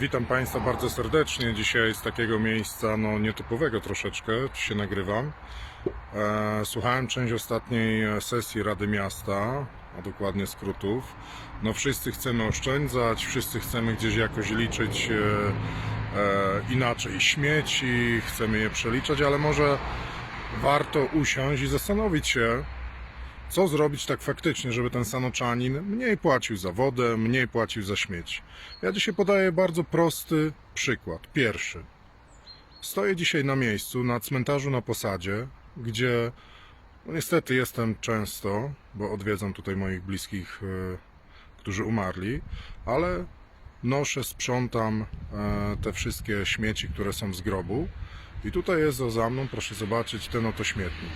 Witam Państwa bardzo serdecznie. Dzisiaj z takiego miejsca no, nietypowego troszeczkę się nagrywam. E, Słuchałem część ostatniej sesji Rady Miasta, a dokładnie skrótów. No wszyscy chcemy oszczędzać, wszyscy chcemy gdzieś jakoś liczyć e, e, inaczej śmieci, chcemy je przeliczać, ale może warto usiąść i zastanowić się, co zrobić tak faktycznie, żeby ten sanoczanin mniej płacił za wodę, mniej płacił za śmieci. Ja dzisiaj podaję bardzo prosty przykład. Pierwszy. Stoję dzisiaj na miejscu, na cmentarzu na posadzie, gdzie no niestety jestem często, bo odwiedzam tutaj moich bliskich, e, którzy umarli, ale noszę, sprzątam e, te wszystkie śmieci, które są z grobu. I tutaj jest za- mną, proszę zobaczyć, ten oto śmietnik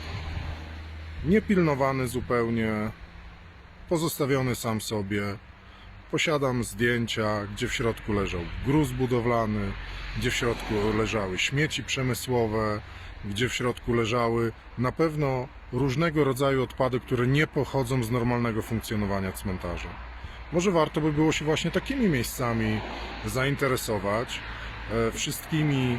niepilnowany zupełnie, pozostawiony sam sobie. Posiadam zdjęcia, gdzie w środku leżał gruz budowlany, gdzie w środku leżały śmieci przemysłowe, gdzie w środku leżały na pewno różnego rodzaju odpady, które nie pochodzą z normalnego funkcjonowania cmentarza. Może warto by było się właśnie takimi miejscami zainteresować, wszystkimi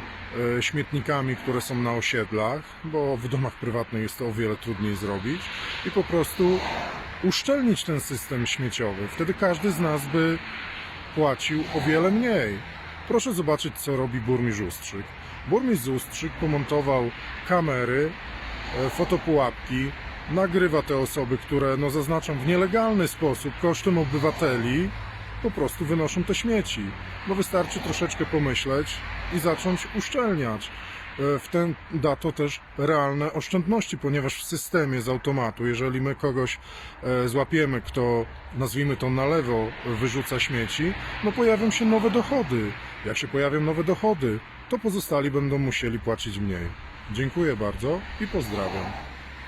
e, śmietnikami, które są na osiedlach, bo w domach prywatnych jest to o wiele trudniej zrobić i po prostu uszczelnić ten system śmieciowy. Wtedy każdy z nas by płacił o wiele mniej. Proszę zobaczyć, co robi burmistrz Ustrzyk. Burmistrz Ustrzyk pomontował kamery, e, fotopułapki, nagrywa te osoby, które, no zaznaczam, w nielegalny sposób, kosztem obywateli, po prostu wynoszą te śmieci. No wystarczy troszeczkę pomyśleć i zacząć uszczelniać. E, W ten da to też realne oszczędności, ponieważ w systemie z automatu, jeżeli my kogoś e, złapiemy, kto nazwijmy to na lewo wyrzuca śmieci, no pojawią się nowe dochody. Jak się pojawią nowe dochody, to pozostali będą musieli płacić mniej. Dziękuję bardzo i pozdrawiam.